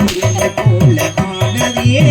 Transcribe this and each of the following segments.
போலே போல ஆனதியே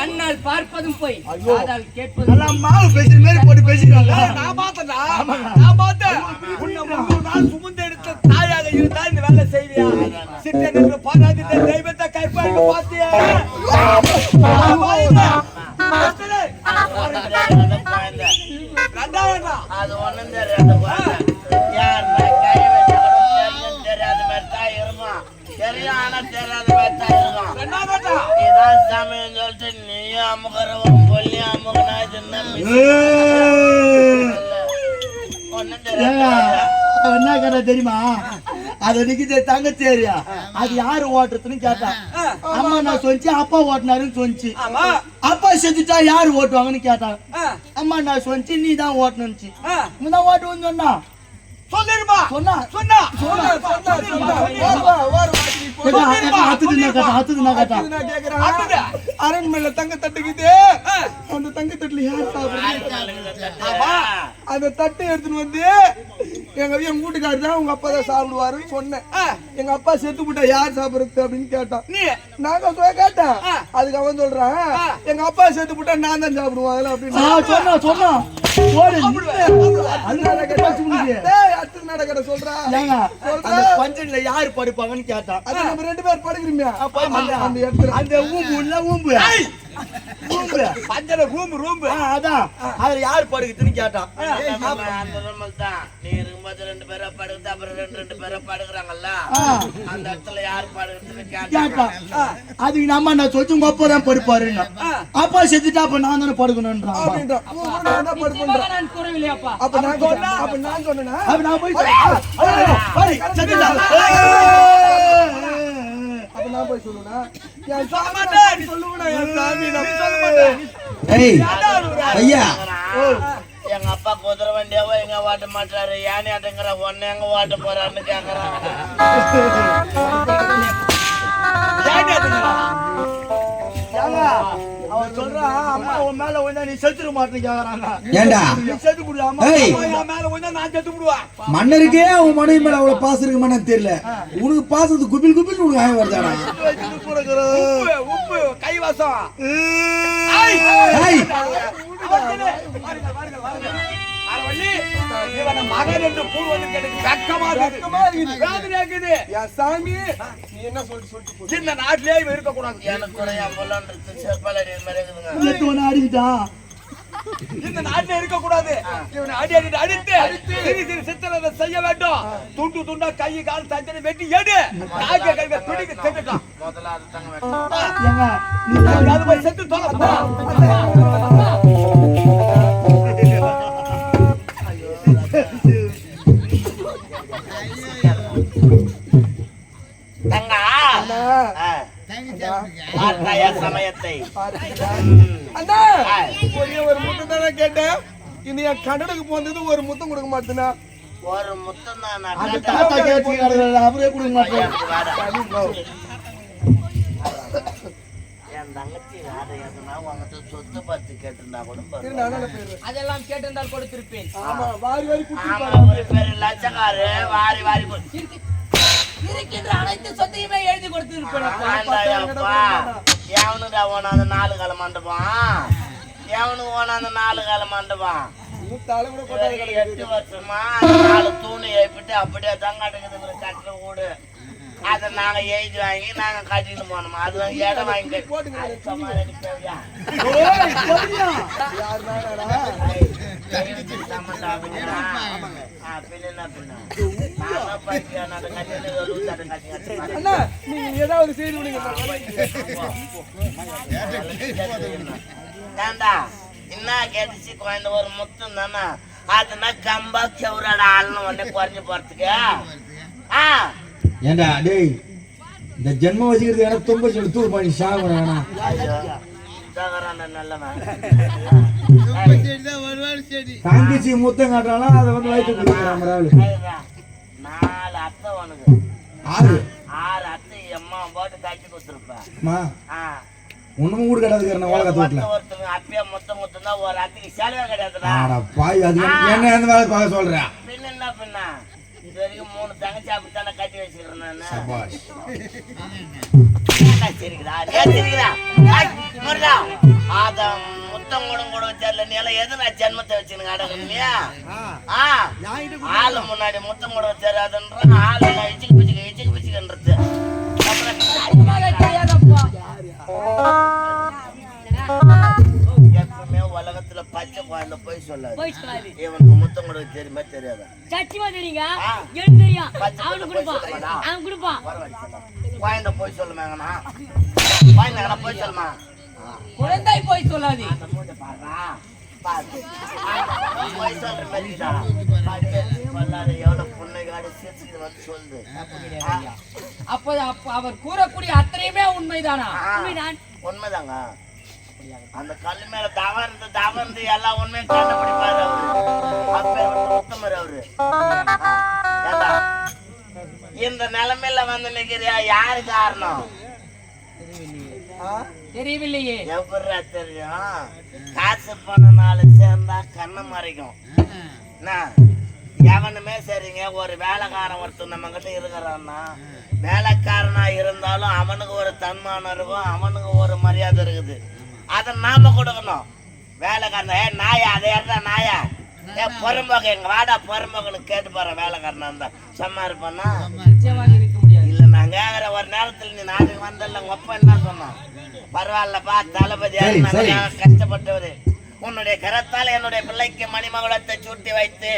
கண்ணால் பார்ப்பதும் போய் காதால் கேட்பதும் எல்லாம் மாவு பேசுற மாதிரி போட்டு பேசிக்கிறாங்க நான் பார்த்தேன்டா. நான் பார்த்தேன். உன்னை முன்னூறு நாள் சுமந்து எடுத்த தாயாக இருந்தா இந்த வேலை செய்வியா? சித்தன் என்று பாராதி தெய்வத்தை பாத்தியா ரெண்டாவதா அது ஒண்ணும் தெரியாது. சமயம் சொல்லிட்டு நீயும் அமுக்குறவன் பொல்லியும் அமுக்குனா என்ன கேட்டா தெரியுமா அது நிக்கிது தங்கச்சேரியா அது யாரு ஓட்டுறதுன்னு கேட்டான் அம்மா நான் சொன்னிச்சு அப்பா ஓட்டினாருன்னு ஆமா. அப்பா செஞ்சுட்டா யாரு ஓட்டுவாங்கன்னு கேட்டான் ஆ, அம்மா நான் சொன்னிச்சு நீ தான் ஓட்டணும்னுச்சு ஆ. நீ தான் ஓட்டுவேன்னு சொன்னா. சொல்லிருப்பா சொன்னா. சொன்னா. சொன்னா. அரண்மனையில தங்க தட்டுக்குது அந்த தங்க தட்டுல யார் சாப்பிடுறது? ஆமா. அந்த தட்டை எடுத்துன்னு வந்து எங்க எங்க வீட்டுக்காரர் தான் உங்க அப்பா தான் சாப்பிடுவாருன்னு சொன்னேன். எங்க அப்பா செத்து போட்டா யார் சாப்பிடுறது அப்படின்னு கேட்டான். நீ. நாங்க சொல்ல கேட்டேன். அதுக்கு அவன் சொல்றான் எங்க அப்பா செத்து போட்டா நான் தான் சாப்பிடுவாங்க ஆ, அப்படின்னு சொன்னா. சொன்னா நடக்கிற சொல்றா. ஏங்க அந்த பஞ்சன்ல யாரு படுப்பாங்கன்னு கேட்டான். நம்ம ரெண்டு பேர் படுக்கிறோமே அந்த அந்த அந்த இடத்துல அந்த ஊம்பு உள்ள ஊம்பு ஊம்பு பஞ்சல ரூம் ரூம் ஆ, அதான் அதுல யாரு படுக்குதுன்னு கேட்டான் நம்ம அந்த ரூமில் தான் நீ இருக்கும்போது ரெண்டு பேரா படுக்குது அப்புறம் ரெண்டு ரெண்டு பேரா படுக்குறாங்கல்ல அந்த இடத்துல யார் படுக்கிறதுன்னு கேட்டாங்க கேட்டான் அதுக்கு நம்ம நான் சொல்லி உங்க அப்பா தான் அப்பா செத்துட்டா அப்ப நான் தானே படுக்கணும்ன்றான் அப்ப நான் சொன்னா அப்ப நான் சொன்னேனா அப்ப நான் போய் நான் போய் சொல்லுனா? என் சாமி நான் சொல்லுவேனா என் சாமி நான் சொல்ல மாட்டேன். ஏய் ஐயா. எங்க அப்பா குதிரை வண்டியாவோ எங்க ஓட்ட மாட்டாரு யானை ஆட்டங்கிற ஒன்னு எங்க ஓட்ட போறான்னு? ஏங்க, அவன் சொல்றான் அம்மா உன் மேல வந்தா நீ செத்துரு மாட்டேன்னு கேக்குறாங்க. ஏண்டா? நீ செத்து குடு அம்மா ஏய். என் மேல விழுந்தா நான் செத்து விடுவேன் மன்னருக்கே அவன் மனைவி மேல அவ்வளவு பாசம் தெரியல. உனக்கு பாசத்து குபில் குபில் உனக்கு ஆய வருதாடா? உப்பு உப்பு கைவாசம். ஏய். மகன் என்று கூறுவது எனக்கு வெக்கமா இருக்குது. வேதனையா இருக்குது. என் சாமி. நீ என்ன சொல்லிட்டு சொல்லிட்டு போ. இந்த நாட்டிலே இவன் இருக்கக்கூடாது. எனக்கு கூட என் பொல்லான்றது செருப்பாலடி மாதிரி இருக்குதுங்க எடுத்து ஒண்ணு அடிக்கிட்டா இந்த நாட்டிலே இருக்கக்கூடாது. இவனை அடி அடி அடித்து சிறு சிறு சித்திரத்தை செய்ய வேண்டும். துண்டு துண்டா கை கால் தஞ்சனை வெட்டி எடு. நாக்க கைக பிடிக்க திட்டுட்டான் முதல்ல அது தாங்க செத்து தங்கா. பார்த்தாயா சமயத்தை. அண்ணா. ஒரே ஒரு முத்தம் தானே கேட்டேன். இந்த என் கடலுக்கு போனது ஒரு முத்தம் கொடுக்க மாட்டேனா? ஒரு முத்தம் தான் அவரே கொடுக்க மாட்டேன். தங்கச்சி வேற எதுனா உங்ககிட்ட சொத்து பத்து கேட்டிருந்தா கூட பரவாயில்ல. அதெல்லாம் கேட்டிருந்தால் கொடுத்திருப்பேன். ஆமா வாரி வாரி குட்டி ஆமா ஒரு பெரிய லட்சக்காரு வாரி வாரி கொடு- இருக்கு- இருக்கின்ற அனைத்து சொத்தையுமே எழுதி கொடுத்திருப்பேன். வேண்டாயப்பா. எவனுடா ஓன அந்த நாலு கால மண்டபம்? எவனுக்கு ஓன அந்த நாலு கால மண்டபம்? தலை கூட போட்டாரு ஒரு எட்டு வருஷமா அந்த நாலு தூணு ஏப்பிட்டு அப்படியே தங்க அடங்குது கட்டில வீடு அதை நாங்க எழுதி வாங்கி நாங்க கட்டிட்டு போனோம். அது வந்து இடம் வாங்கி ஏதாவது செய்து ஏண்டா என்ன கேட்டுச்சு குழந்தை ஒரு முத்தம் தானே. அதுனா கம்பா செவராட ஆள்னு உடனே குறைஞ்சு போறதுக்கு. ஆ ஏண்டா டேய் இந்த ஜென்மம் வச்சுக்கிறது எனக்கு தும்ப சொல்லி தூர் பண்ணி சாக வேணாம் தங்கச்சி முத்தம் காட்டுறாலும் அதை வந்து வயிற்று கொடுக்குறான் நாலு அத்தை உனக்கு ஆறு. ஆறு அத்தை அம்மா போட்டு கட்டி கொடுத்துருப்பேன் ஒண்ணும் கூட கிடையாது ஓலகத்து ஒருத்தவங்க அப்பயே மொத்தம் மொத்தம் தான் ஒரு அத்தைக்கு செலவே கிடையாதுடா பாய் அது என்ன அந்த வேலை சொல்றேன் பின்ன என்ன பின்ன இது வரைக்கும் மூணு தங்கச்சி அப்படித்தானே கட்டி வச்சிருக்கேன் நானு. முருகா, அத முத்தம் கூட கூட தெரியல. நீ எல்லாம் எதுனா ஜென்மத்தை வச்சுன்னு அடங்குறியா? ஆ, ஆளு முன்னாடி முத்தம் கூட தெரியாதுன்றான். ஆளு இச்சிக்கு பிச்சிக்கு, இச்சிக்கு பிச்சிக்குன்றது. அப்புறம் பச்சை குழந்தை போய் சொல்லாது போய் சொல்லாது இவனுக்கு முத்தம் கூட தெரியுமா தெரியாதா சத்தியமா தெரியுங்க. எனக்கு தெரியும் அவனுக்கு கொடுப்பான்? அவன் கொடுப்பான். குழந்தை போய் சொல்லுமாங்கண்ணா குழந்தைங்கண்ணா போய் சொல்லுமா குழந்தை போய் சொல்லாது அந்த மூஞ்ச பாருடா. பாரு. போய் சொல்ற மாதிரிடா. பாரு, சொல்லாத எவ்வளவு புன்னைக்காடு சிரிச்சுக்கிட்டு வந்து சொல்லுது. அப்போ அப்ப அவர் கூறக்கூடிய அத்தனையுமே உண்மைதான். உண்மைதாங்க அந்த கல்லு மேல தவம் இருந்து எல்லா உண்மையும் கண்டுபிடிப்பாரு அவரு. அப்பேற்பட்ட உத்தமர் அவரு. இந்த நிலைமையில வந்து நிக்கிறியா? யாரு காரணம்? தெரியவில்லையே. தெரியும்? காசு பணம் நாலு சேர்ந்தா கண்ணை மறைக்கும். என்ன? எவனுமே சரிங்க ஒரு வேலைக்காரன் ஒருத்தன் நம்ம கிட்ட இருக்கிறான்னா வேலைக்காரனா இருந்தாலும் அவனுக்கு ஒரு தன்மானம் இருக்கும் அவனுக்கு ஒரு மரியாதை இருக்குது. அதை நாம கொடுக்கணும். வேலைக்காரன் ஏ நாயா அதை ஏறா நாயா? ஏ பொறம்போக்கு எங்க வாடா பொறம்போக்குன்னு கேட்டு போற வேலைக்காரனா இருந்தா. சும்மா இருப்பானா? நிச்சயமாக இருக்க முடியாது. இல்ல நான் கேக்குற ஒரு நேரத்துல நீ நாட்டுக்கு வந்தல உங்க அப்பா என்ன சொன்னான்? பரவாயில்லப்பா தளபதி கஷ்டப்பட்டவரு. உன்னுடைய கரத்தால் என்னுடைய பிள்ளைக்கு மணிமகுடத்தை சூட்டி வைத்து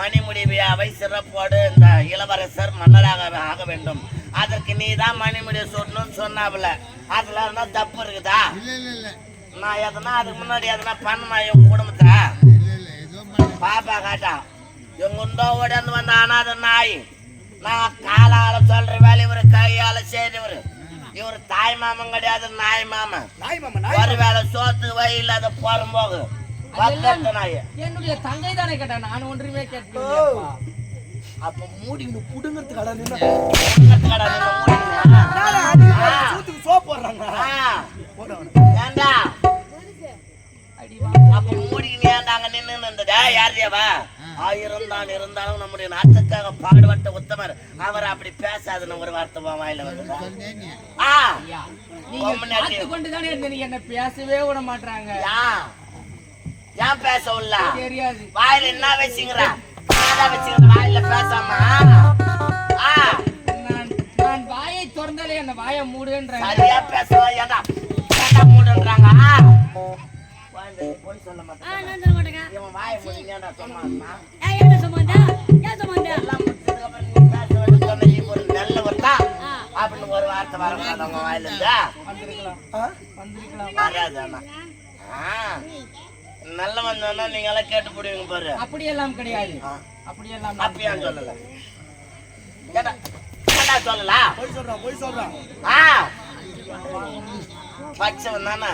மணிமுடி விழாவை சிறப்போடு இந்த இளவரசர் மன்னராக ஆக வேண்டும். அதற்கு நீ தான் மணிமுடி சூட்டணும்னு சொன்னாப்புல அதுல இருந்தா தப்பு இருக்குதா? நான் எதனா அதுக்கு முன்னாடி எதனா பண்ண இவங்க குடும்பத்தை? பாப்பா காட்டா இவங்க உண்டோ உடனே வந்த அனாத நாய் நான் காலால சொல்ற வேலை இவரு கையால செய்றவரு இவரு. தாய் மாமன் கிடையாது நாய் மாமன். நாய் மாமா ஒரு வேலை சோத்து வை இல்லாத போகும்போது என்னுடைய தங்கை தானே கேட்டேன் நான் ஒன்றுமே கேட்கலையேப்பா அப்ப மூடி புடுங்கிறதுக்கு கடை நின்னு என்னதான் இருந்தாலும் நம்முடைய நாட்டுக்காக பாடுபட்ட உத்தமர். அவர் அப்படி பேசாதுன்னு ஒரு வார்த்தை வாயில இருந்தீங்க என்ன பேசவே விட மாட்டாங்க ஏன் பேச உள்ள? தெரியாது. வாயில என்ன வச்சுங்கிற வாயில பேசாம. நான் வாயை திறந்தாலே என்ன வாயை மூடுன்றாங்க சரியா பேசலாம் ஏடா ஏடா சொல்ல மாட்டேன். இவன் வாயை மூடி ஏன்டா சொன்னான்னா எல்லாம் முடிச்சதுக்கு அப்புறம் நீ பேச வேண்டிய சொன்ன நீ ஒரு நல்லவர் தான் அப்படின்னு ஒரு வார்த்தை வரக்கூடாது அவங்க வாயில இருந்தா வந்திருக்கலாம். வந்திருக்கலாம். நல்லவன் சொன்னா நீங்க எல்லாம் கேட்டு போடுவீங்க பாரு. அப்படியெல்லாம் கிடையாது. அப்படியெல்லாம் அப்படியா சொல்லல. ஏடா ஏடா சொல்லல? போய் சொல்றான் போய் சொல்றான் ஆ. பச்சவன் தானே?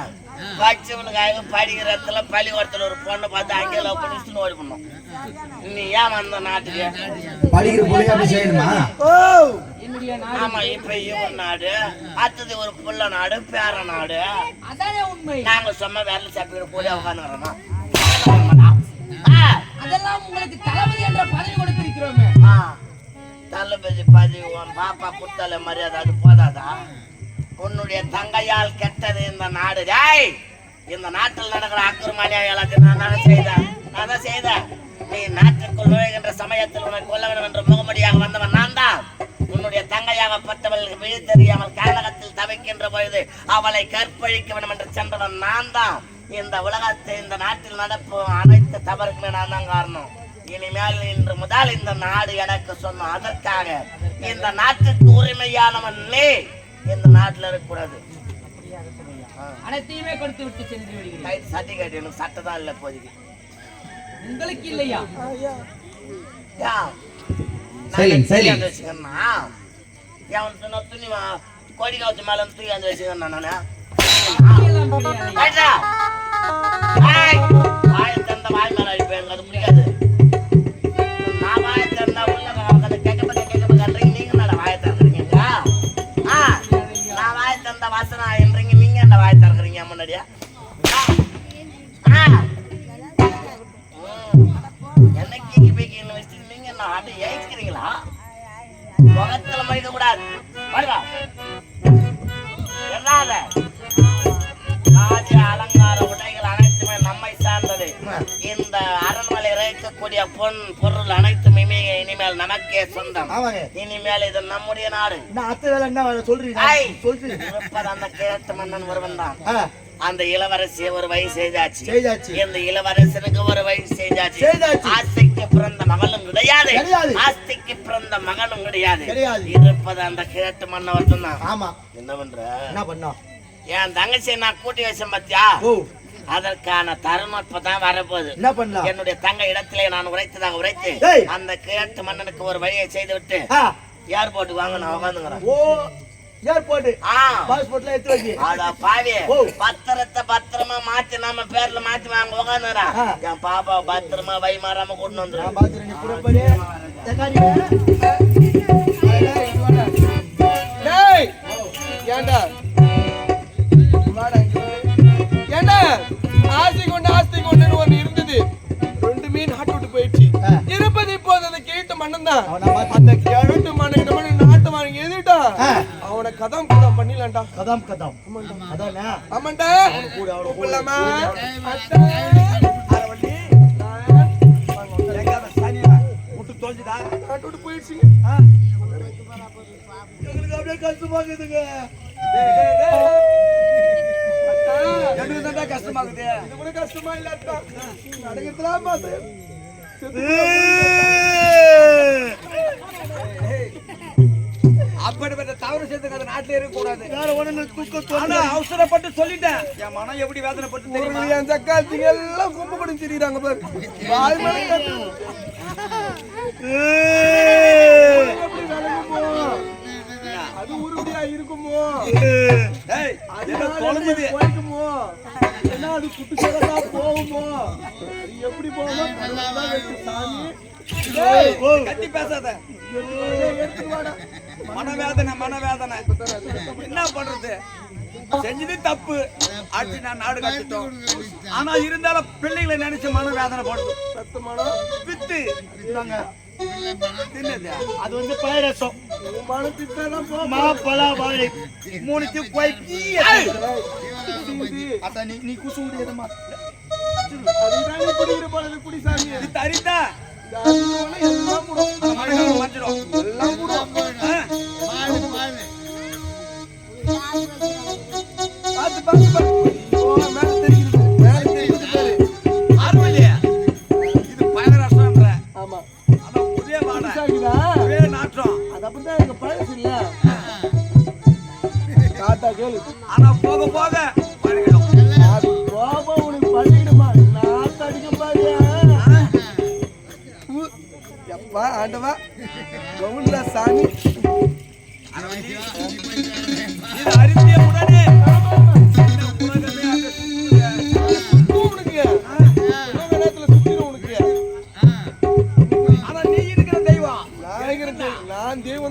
பச்சவனுக்காக படிக்கிற இடத்துல பள்ளிக்கூடத்துல ஒரு பொண்ணை பார்த்து அங்கே லவ் பண்ணிட்டு ஓடி பண்ணும் நீ ஏன் வந்த நாட்டுக்கு? படிக்கிற பிள்ளைங்க செய்யணுமா? ஓ! என்னுடைய நாடு ஆமா இப்ப இவன் நாடு அடுத்தது ஒரு புள்ள நாடு பேர நாடு. அதானே உண்மை. நாங்க சும்மா வேலை சாப்பிட்டு போய் உட்காந்துக்கிறோமா அதெல்லாம் உங்களுக்கு தளபதி என்ற பதவி கொடுத்திருக்கிறோமே. தளபதி பதவி உன் பாப்பா புத்தல மரியாதை அது போதாதா? உன்னுடைய தங்கையால் கெட்டது இந்த நாடு. ஜாய் இந்த நாட்டில் நடக்கிற அக்கருமானியா எல்லாத்தையும் நான் தானே செய்தேன். நான் தான் செய்தேன். நீ நாட்டிற்குள் நுழைகின்ற சமயத்தில் உனக்கு கொல்ல வேண்டும் என்ற முகமடியாக வந்தவன் நான் தான். உன்னுடைய தங்கையாகப்பட்டவள் விழி தெரியாமல் கழகத்தில் தவிக்கின்ற பொழுது அவளை கற்பழிக்க வேண்டும் என்று சென்றவன் நான் தான். இந்த உலகத்தை இந்த நாட்டில் நடப்பும் அனைத்து தவறுக்குமே நான் தான் காரணம். இனிமேல் இன்று முதல் இந்த நாடு எனக்கு சொன்ன அதற்காக இந்த நாட்டுக்கு உரிமையானவன் நீ. இந்த நாட்டுல இருக்கக்கூடாது அனைத்தையுமே கொடுத்து விட்டு சென்று விடுகிறேன் சர்டிபிகேட் எனக்கு சட்டை தான் இல்லை இப்போதைக்கு உங்களுக்கு இல்லையா யா, சரி, நான் சரி. தூக்கி வந்து வச்சுக்கிறேன்னா, எவன் சொன்ன துணி வா- கொடி கவுத்து மேல தூக்கி வந்து வச்சுக்கிறேன் நானு. வாயை திறந்தா வாய் மேல அடிப்பேன், அது பிடிக்காது. சொல்றீங்க. சொல்றீங்க. அந்த கிழட்டு மன்னன் ஒருவன் தான். ஆ, அந்த இளவரசி ஒரு வயசு செய்தாச்சு. இந்த இளவரசனுக்கு ஒரு வயசு செய்தாச்சு. ஆஸ்திக்கு பிறந்த மகளும் கிடையாது. ஆஸ்திக்கு பிறந்த மகனும் கிடையாது. இருப்பது அந்த கிழட்டு மன்னவர் தான் ஆமா. என்ன பண்ற? என்ன பண்ணோம் என் தங்கச்சியை நான் கூட்டி வச்சேன் பாத்தியா? அதற்கான தருணம் இப்பதான் வரப்போகுது. என்ன பண்ணலாம்? என்னுடைய தங்க இடத்திலே நான் உரைத்ததாக உரைத்து. அந்த கிழட்டு மன்னனுக்கு ஒரு வழியை செய்து விட்டு ஏர்போர்ட்டுக்கு வாங்க நான் உட்காந்துங்கிறேன் ஓ ஏர்போர்ட் பாஸ்போர்ட்ல எடுத்து வைக்க. அட பாவி. பத்திரத்தை பத்திரமா மாத்தி நம்ம பேர்ல மாத்தி வாங்க உட்காந்துறா. என் பாப்பா பத்திரமா வை மாறாம கூட்டு வந்துடும் பாத்துறேன் புறப்படு. ஏண்டா. ஏண்டா? ஆஸ்தி கொண்டு ஆஸ்தி கொண்டுன்னு ஒண்ணு இருந்தது. இருப்பது இப்போது அந்த கிழட்டு மன்னன் தான் அந்த கிழட்டு மன்னன் நாட்டு மன்னன் எதிர்ட்டா. அவனை கதம் கூட பண்ணிடலாம்டா. கதாம் கதாம். அதானே? ஆமாண்டா. கூட அவனை விட்டு போயிடுச்சுங்க எங்களுக்கு அப்படியே கஷ்டமா இருக்குதுங்க. எனக்கு தான் கஷ்டமாகுது இது கூட கஷ்டமா இல்லாட்டா நடக்கிறதுலாம் அப்படிப்பட்ட தவறு செய்து அந்த நாட்டிலே இருக்க கூடாது வேற ஒண்ணு தூக்க அவசரப்பட்டு சொல்லிட்டேன். என் மனம் எப்படி வேதனைப்பட்டு தெரியுமா? என் சக்காத்திங்க எல்லாம் கும்பு கூட திரியிறாங்க பாரு. அது உருப்படியா இருக்குமோ? போய்க்குமோ? ஏன்னா அது குட்டு சேரதா போகுமோ? எப்படி போகுமோ? சாமி. கத்தி பேசாத. மனவேதனை மனவேதனை. என்ன பண்றது? செஞ்சது தப்பு. ஆட்சி நான் நாடு கட்டிட்டோம். ஆனா இருந்தாலும் பிள்ளைகளை நினைச்சு மன வேதனை படுது வித்து. அது வந்து பயிரசம் மன பித்தெல்லாம் போ மாப்பழா வாழை. மூணுத்தையும் குழப்பி அதான் நீ குசு முடியாதம்மா அதுதானே குடிக்கிற போல குடி சாமி இது அரிசியோட எல்லாம் பார்த்து பார்த்து. ஒரே நாற்றம். அது அப்படிதான் எங்க பழசு இல்ல தாத்தா கேளு. ஆனா போக போக அது கோபம் உனக்கு பழகிடுமா? நான் அடிக்க பாரு எப்பா ஆண்டவா கவுண்டா சாமி.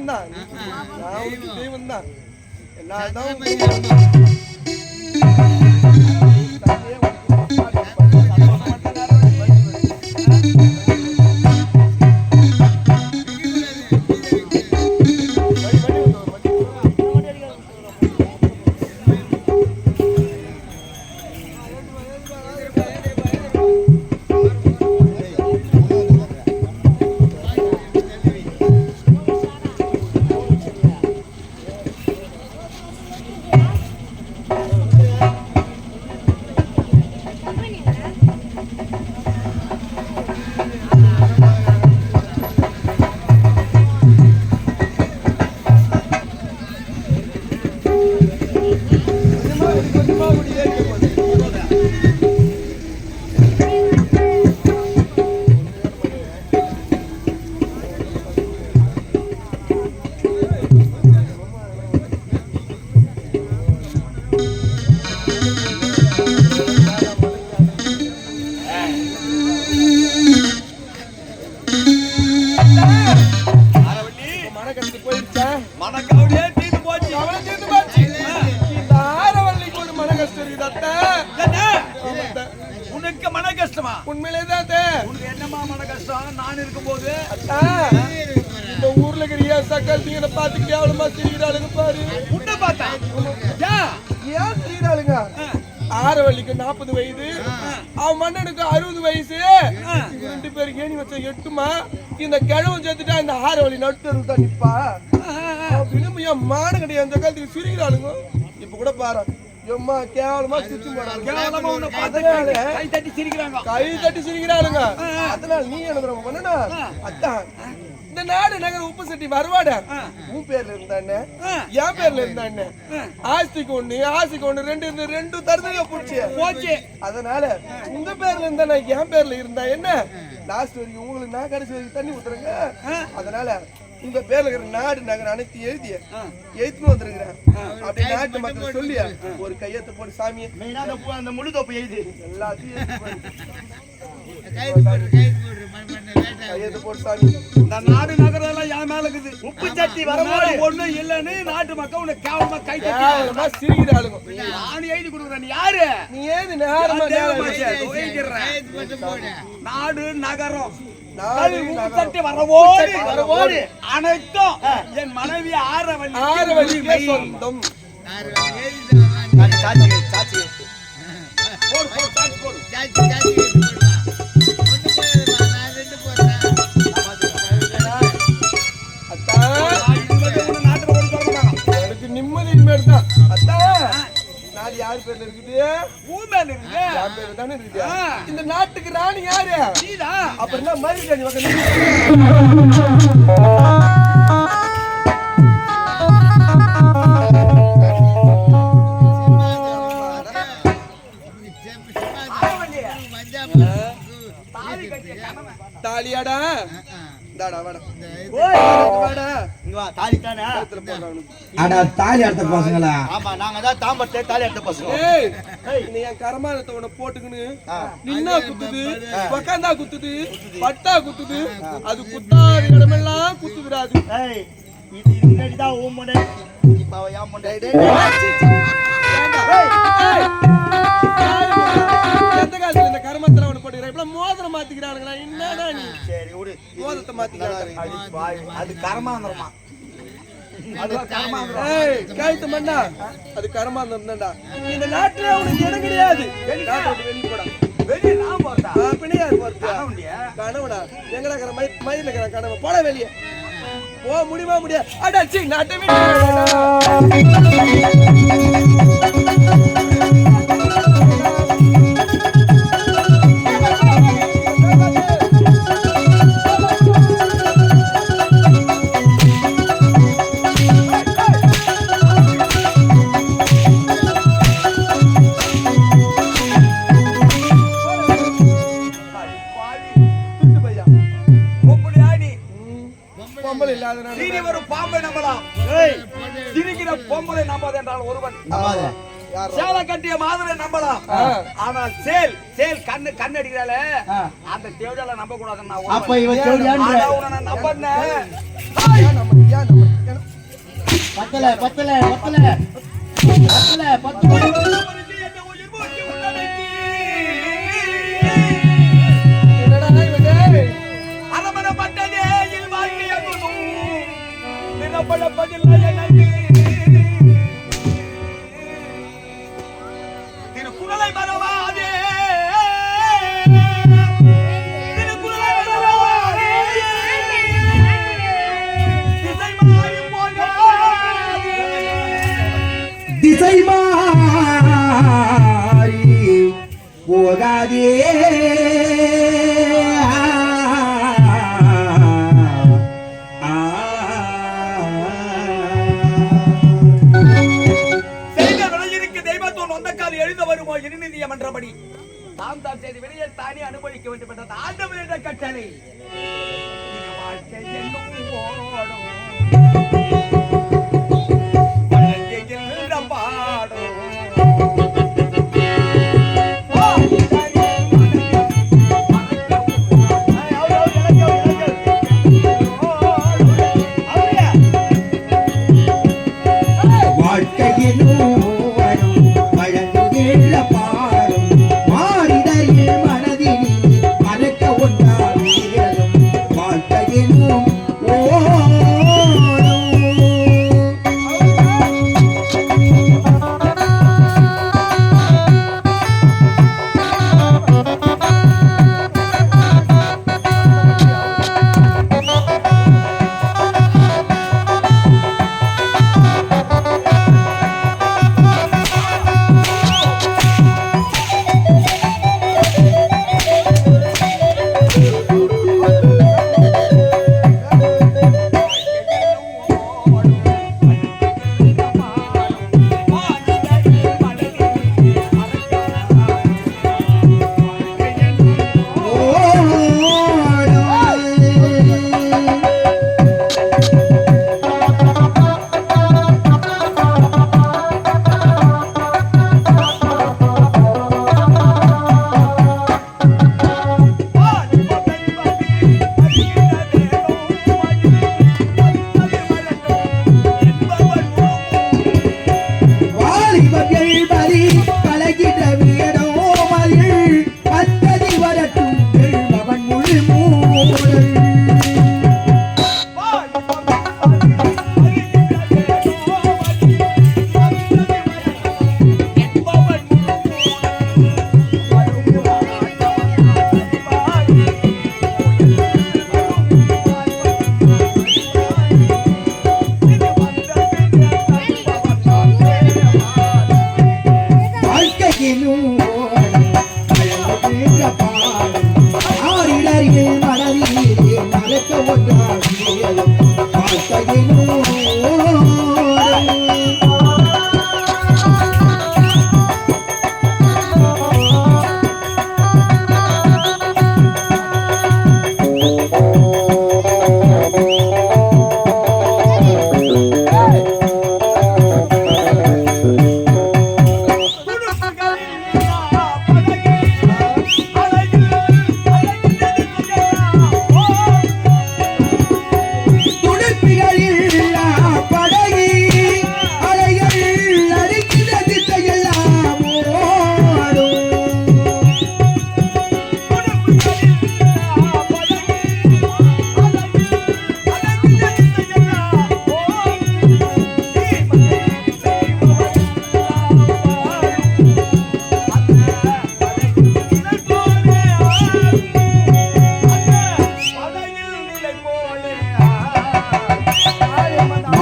தெய்வம் தான் நான் உனக்கு தெய்வம் தான் நான் தான் நாற்பது வயது. அவன் மன்னனுக்கு அறுபது வயசு. ரெண்டு பேரும் ஏணி வச்ச எட்டுமா? இந்த கிழவன் சேர்த்துட்டா இந்த ஆரவழி நட்டு தான் நிப்பா. அப்படின்னு என் மாடு கிடையாது. அந்த காலத்துக்கு சிரிக்கிறாளுங்க இப்ப கூட பாரு. எம்மா கேவலமா அதனால கை தட்டி சிரிக்கிறாங்க. கை தட்டி சிரிக்கிறாளுங்க. அதனால நீ என்ன அத்தான் இந்த நாடு நகர உப்பு சட்டி வருவாட உன் பேர்ல இருந்தானே என் பேர்ல இருந்தானே ஆஸ்திக்கு ஒண்ணு ஆசைக்கு ஒண்ணு ரெண்டு இருந்து ரெண்டு தருதல போச்சு. போச்சு. அதனால உங்க பேர்ல இருந்தா நான் என் பேர்ல இருந்தா என்ன? லாஸ்ட் வரைக்கும் உங்களுக்கு நான் கடைசி வரைக்கும் தண்ணி ஊத்துறேங்க. அதனால உங்க பேர்ல இருக்கிற நாடு நகர் அனைத்து எழுதி எழுத்துன்னு வந்திருக்கிறேன். அப்படி நாட்டு மக்கள் சொல்லி ஒரு கையெழுத்து போட்டு சாமியை மெயினா அந்த முழு தோப்பு எழுதி எல்லாத்தையும். கையெழுத்து போட்டு சாமி. இந்த நாடு நகரம் எல்லாம் என் மேல இருக்குது. உப்பு சட்டி வரமாறு வரமாறு ஒண்ணு இல்லன்னு நாட்டு மக்கள் உன்னை கேவலமா கை கேவலமா சிரிக்கிறாளுங்க நான் எழுதி கொடுக்குறேன். யாரு? நீ ஏது நேரமா. நாடு நகரம். சட்டி வரவோடு. வரவோடு. அனைத்தும் என் மனைவி ஆரவல்லி ஆரவழிக்கே சொந்தம். சாச்சி சாச்சி போடு போடு சாட்சி போடு. அத்தா யார் பேர்ல இருக்குது? உன் மேல இருக்கு என் பேர்ல தானே இருக்குது. இந்த நாட்டுக்கு ராணி யாரு? நீதான் அப்புறம் மயில் கனி வகை தாலியாடா. இந்தாடா வாடா. வாடா. இங்க வா தாலி அடுத்த பசங்களா? ஆமா நாங்க தான் தாம்பரத்தை தாலி எடுத்த பசங்க. நீ என் கரமானத்தை உன்னை போட்டுக்கின்னு நின்னா குத்துது உக்காந்தா குத்துது பட்டா குத்துது அது குத்தாத இடமெல்லாம் குத்துதுடா அது ஏய் இது முன்னாடி தான் உன் இப்ப என் முன்னாடி போட்டுக்கிறேன் இப்ப மோதிரம் மாத்திக்கிறானுங்களா என்னடா நீ? சரி விடு. மோதிரத்தை மாத்திக்கிறாங்க அடி. அது கர்மாந்திரமா. அது கர்மாந்திரம். ஏய் கழுத்து மண்ணா? அது கருமாந்தம் தான்டா. இந்த நாட்டுல அவனுக்கு இடம் கிடையாது. நாட்டை விட்டு வெளிய போடா. வெளியே நான் போறதா ஆ, பின்ன யார் போறது கனவுண்டியா? கனவுடா. எங்கடா இருக்கிற மயில் மயில இருக்கிற கனவு? போட வெளியே. போ முடியுமா முடியாது நாட்டை விட்டு துட்டு தேவடியால நம்ப கூடாது நான் அப்ப. இவன் தேவடியான்ற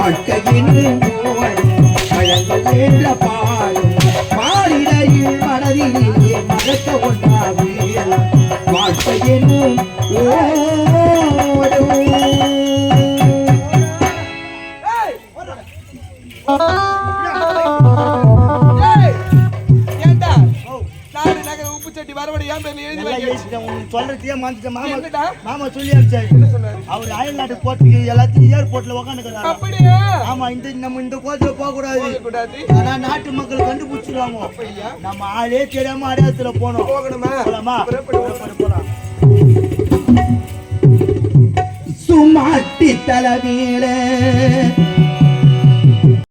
வாழ்க்கையின் என்ற பாடும் பாடிடையில் மனதிலே மறக்க ஒன்றாவியலாம் வாழ்க்கை என்னும் உனக்கு சொல்றதையே மறந்துட்டேன். மாமா? மாமா சொல்லி அனுப்பிச்சாரு. அவர் அயல் நாட்டு போட்டுக்கு எல்லாத்தையும் ஏர்போர்ட்ல உக்காந்துக்கிறாரா ஆமா இந்த நம்ம இந்த கோத்துல போக கூடாது ஆனா நாட்டு மக்கள் கண்டுபிடிச்சிருவாங்க. நம்ம ஆளே தெரியாம அடையாளத்துல போனோம். போகணுமா? போலாம்? சுமாட்டி தலைமையில